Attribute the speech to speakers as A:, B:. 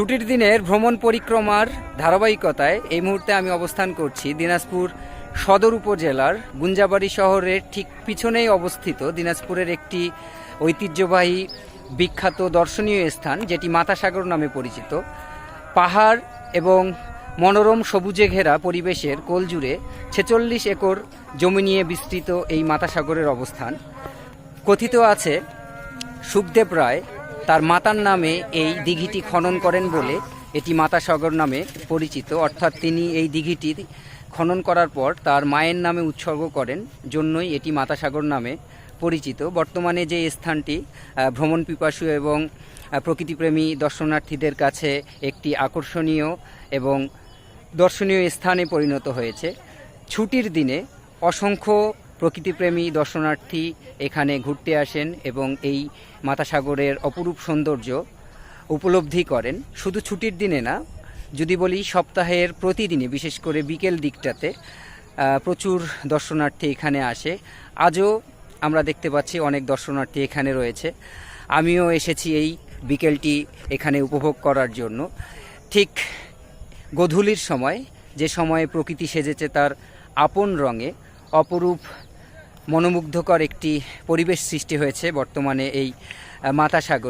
A: ছুটির দিনের ভ্রমণ পরিক্রমার ধারাবাহিকতায় এই মুহূর্তে আমি অবস্থান করছি দিনাজপুর সদর উপজেলার গুঞ্জাবাড়ি শহরের ঠিক পিছনেই অবস্থিত দিনাজপুরের একটি ঐতিহ্যবাহী বিখ্যাত দর্শনীয় স্থান, যেটি মাতাসাগর নামে পরিচিত। পাহাড় এবং মনোরম সবুজে ঘেরা পরিবেশের কোলজুড়ে ছেচল্লিশ একর জমি নিয়ে বিস্তৃত এই মাতাসাগরের অবস্থান। কথিত আছে, সুখদেব রায় তার মাতার নামে এই দিঘিটি খনন করেন বলে এটি মাতাসাগর নামে পরিচিত। অর্থাৎ তিনি এই দিঘিটি খনন করার পর তার মায়ের নামে উৎসর্গ করেন, জন্যই এটি মাতাসাগর নামে পরিচিত। বর্তমানে যে স্থানটি ভ্রমণ পিপাসু এবং প্রকৃতিপ্রেমী দর্শনার্থীদের কাছে একটি আকর্ষণীয় এবং দর্শনীয় স্থানে পরিণত হয়েছে। ছুটির দিনে অসংখ্য প্রকৃতিপ্রেমী দর্শনার্থী এখানে ঘুরতে আসেন এবং এই মাতাসাগরের অপরূপ সৌন্দর্য উপলব্ধি করেন। শুধু ছুটির দিনে না, যদি বলি সপ্তাহের প্রতিদিনে, বিশেষ করে বিকেল দিকটাতে প্রচুর দর্শনার্থী এখানে আসে। আজও আমরা দেখতে পাচ্ছি অনেক দর্শনার্থী এখানে রয়েছে। আমিও এসেছি এই বিকেলটি এখানে উপভোগ করার জন্য। ঠিক গোধূলির সময়, যে সময়ে প্রকৃতি সেজেছে তার আপন রঙে অপরূপ মনোমুগ্ধকর একটি পরিবেশ সৃষ্টি হয়েছে বর্তমানে এই মাতাসাগর।